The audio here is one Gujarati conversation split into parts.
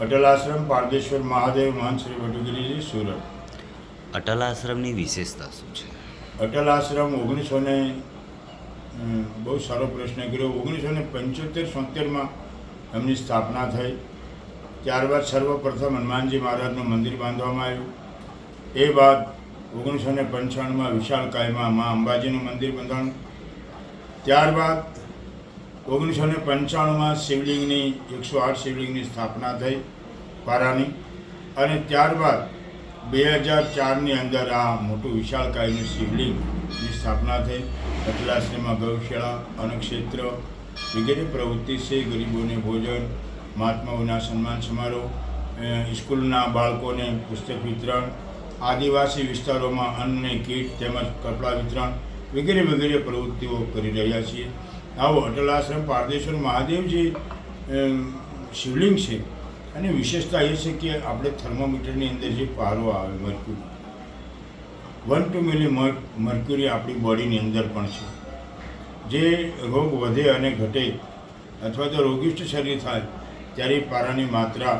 અટલ આશ્રમ પારદેશ્વર મહાદેવ મહંત શ્રી વટુગીરીજી સુરત. અટલ આશ્રમની વિશેષતા શું છે? અટલ આશ્રમ ઓગણીસો ને બહુ સારો પ્રશ્ન કર્યો. ઓગણીસો ને પંચોતેર સોતેરમાં એમની સ્થાપના થઈ. ત્યારબાદ સર્વપ્રથમ હનુમાનજી મહારાજનું મંદિર બાંધવામાં આવ્યું. એ બાદ ઓગણીસો ને પંચાણુંમાં વિશાળ કાયમાં મા અંબાજીનું મંદિર બંધાણું. ત્યારબાદ ઓગણીસો ને પંચાણુંમાં શિવલિંગની, એકસો આઠ શિવલિંગની સ્થાપના થઈ પારાની અને ત્યારબાદ બે હજાર ચારની અંદર આ મોટું વિશાળકાયનું શિવલિંગની સ્થાપના થઈ. અટલાશ્રીમાં ગૌશાળા અન્નક્ષેત્ર વગેરે પ્રવૃત્તિ છે, ગરીબોને ભોજન, મહાત્માઓના સન્માન સમારોહ સ્કૂલના બાળકોને પુસ્તક વિતરણ, આદિવાસી વિસ્તારોમાં અન્ન કીટ તેમજ કપડાં વિતરણ વગેરે વગેરે પ્રવૃત્તિઓ કરી રહ્યા છીએ. આવો અટલ આશ્રમ, પારદેશ્વર મહાદેવ જે શિવલિંગ છે. અને વિશેષતા એ છે કે આપણે થર્મોમીટરની અંદર જે પારો આવે મર્ક્યુરી વન ટુ મિલી મર્ક્યુરી આપણી બોડીની અંદર પણ છે. જે રોગ વધે અને ઘટે, અથવા તો રોગિષ્ટ શરીર થાય, ત્યારે પારાની માત્રા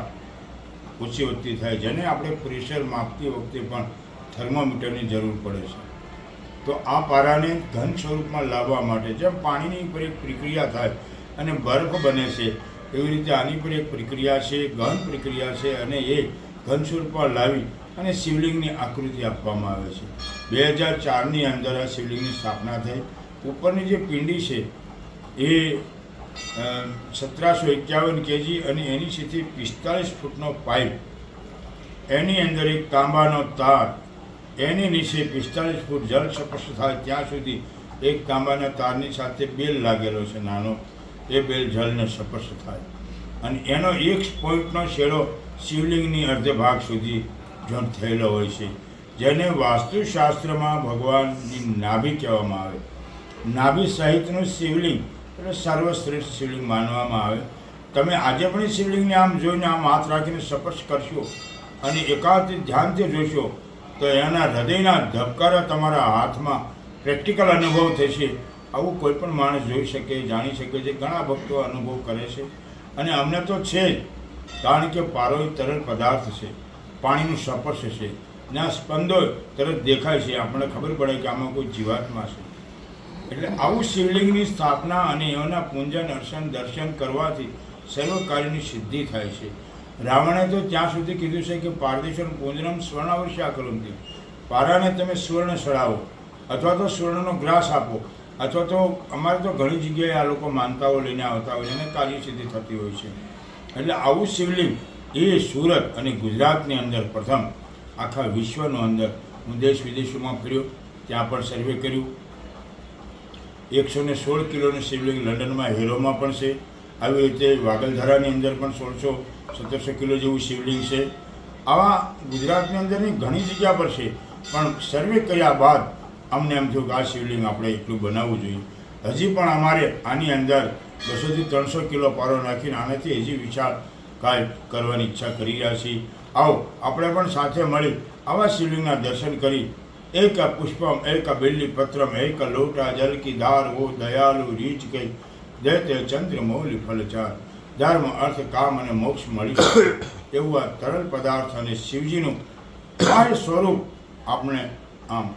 ઓછી વધતી થાય જેને આપણે પ્રેશર માપતી વખતે પણ થર્મોમીટરની જરૂર પડે છે. તો આ પારાને ઘન સ્વરૂપમાં લાવવા માટે જેમ પાણીની પર એક પ્રક્રિયા થાય અને બરફ બને છે, એવી રીતે આની પર એક પ્રક્રિયા છે ઘન પ્રક્રિયા છે અને એ ઘન સ્વરૂપમાં લાવી અને શિવલિંગની આકૃતિ આપવામાં આવે છે. બે હજાર ચારની અંદર આ શિવલિંગની સ્થાપના થઈ. ઉપરની જે પિંડી છે, એ સત્તરસો એકાવન કેજી અને એની સીધી પિસ્તાળીસ ફૂટનો પાઇપ. એની અંદર એક તાંબાનો તાર એની નીચે પિસ્તાળીસ ફૂટ જળ સ્પર્શ થાય ત્યાં સુધી એક તાંબાના તારની સાથે બેલ લાગેલો છે નાનો. એ બેલ જળને સ્પર્શ થાય. અને એનો એક પોઈન્ટનો છેડો શિવલિંગની અર્ધ ભાગ સુધી જોઈન્ટ થયેલો હોય છે, જેને વાસ્તુશાસ્ત્રમાં ભગવાનની નાભી કહેવામાં આવે. નાભી સહિતનું શિવલિંગ એટલે સર્વશ્રેષ્ઠ શિવલિંગ માનવામાં આવે. તમે આજે પણ શિવલિંગને આમ જોઈને આમ હાથ રાખીને સ્પર્શ કરશો અને એકાદ ધ્યાનથી જોશો તો એના હૃદયના ધબકારા તમારા હાથમાં પ્રેક્ટિકલ અનુભવ થશે. આવું કોઈ પણ માણસ જોઈ શકે, જાણી શકે છે, ઘણા ભક્તો અનુભવ કરે છે. અને અમને તો છે જ, કારણ કે પારો તરલ પદાર્થ છે. પાણીનું સ્પર્શ છે ને આ સ્પંદો તરત દેખાય છે. આપણને ખબર પડે કે આમાં કોઈ જીવાત્મા છે. એટલે આવું શિવલિંગની સ્થાપના અને એના પૂંજન, અર્ચન, દર્શન કરવાથી સર્વ કાર્યની સિદ્ધિ થાય છે. રાવણે તો ત્યાં સુધી કીધું છે કે પારદેશ્વર પૂંજનમ સ્વર્ણાવશ્યા કલમથી પારાને તમે સુવર્ણ સળાવો, અથવા તો સુવર્ણનો ગ્રાસ આપો, અથવા તો અમારે તો ઘણી જગ્યાએ આ લોકો માનતાઓ લઈને આવતા હોય અને કાર્ય સિદ્ધિ થતી હોય છે. એટલે આવું શિવલિંગ એ સુરત અને ગુજરાતની અંદર પ્રથમ, આખા વિશ્વનો અંદર. હું દેશ વિદેશોમાં ફર્યો, ત્યાં પણ સર્વે કર્યું. એકસો ને સોળ કિલોનું શિવલિંગ લંડનમાં હેરોમાં પણ છે. આવી રીતે વાગલધરાની અંદર પણ સોળસો સત્તરસો કિલો જેવું શિવલિંગ છે. આવા ગુજરાતની અંદરની ઘણી જગ્યા પર છે, પણ સર્વે કર્યા બાદ અમને એમ થયું કે આ શિવલિંગ આપણે એટલું બનાવવું જોઈએ. હજી પણ અમારે આની અંદર બસોથી ત્રણસો કિલો પારો નાખીને આનાથી હજી વિશાળ કાય કરવાની ઈચ્છા કરી રહ્યા છીએ. આવો, આપણે પણ સાથે મળી આવા શિવલિંગના દર્શન કરી. એક પુષ્પમ, એક બિલ્લી પત્રમ, એક લોટા જલ કી ધાર હો દયાલુ રીચ કઈ દૈત્ય ચંદ્ર મૌલી ફલચાર. ધર્મ, અર્થ, કામ અને મોક્ષ મળી શકે. એવું આ તરલ પદાર્થ અને શિવજીનું બાહ્ય સ્વરૂપ આપણે આમ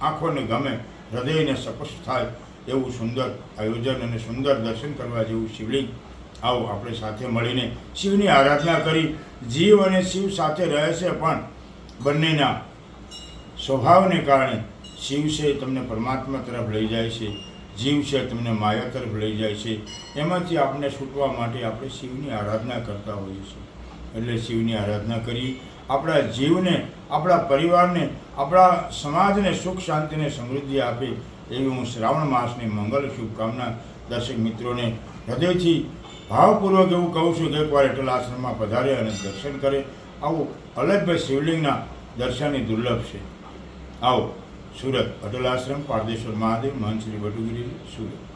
આંખોને ગમે, હૃદયને સ્પર્શ થાય એવું સુંદર આયોજન અને સુંદર દર્શન કરવા જેવું શિવલિંગ. આવો આપણે સાથે મળીને શિવની આરાધના કરી. જીવ અને શિવ સાથે રહે છે પણ બંનેના સ્વભાવને કારણે શિવ છે તમને પરમાત્મા તરફ લઈ જાય છે. જીવ છે, તમને માયા તરફ લઈ જાય છે. એમાંથી આપણે છૂટવા માટે આપણે શિવની આરાધના કરતા હોઈએ છીએ. એટલે શિવની આરાધના કરી, આપણા જીવને, આપણા પરિવારને, આપણા સમાજને સુખ, શાંતિને સમૃદ્ધિ આપે એવી હું શ્રાવણ માસની મંગલ શુભકામના દર્શક મિત્રોને હૃદયથી ભાવપૂર્વક એવું કહું છું કે એકવાર એટલા આશ્રમમાં પધારે અને દર્શન કરે. આવું અલગભાઈ શિવલિંગના દર્શનની દુર્લભ છે. આવો. સુરત અટલ આશ્રમ પારદેશ્વર મહાદેવ મહંત શ્રી વટુગીરી સુરત.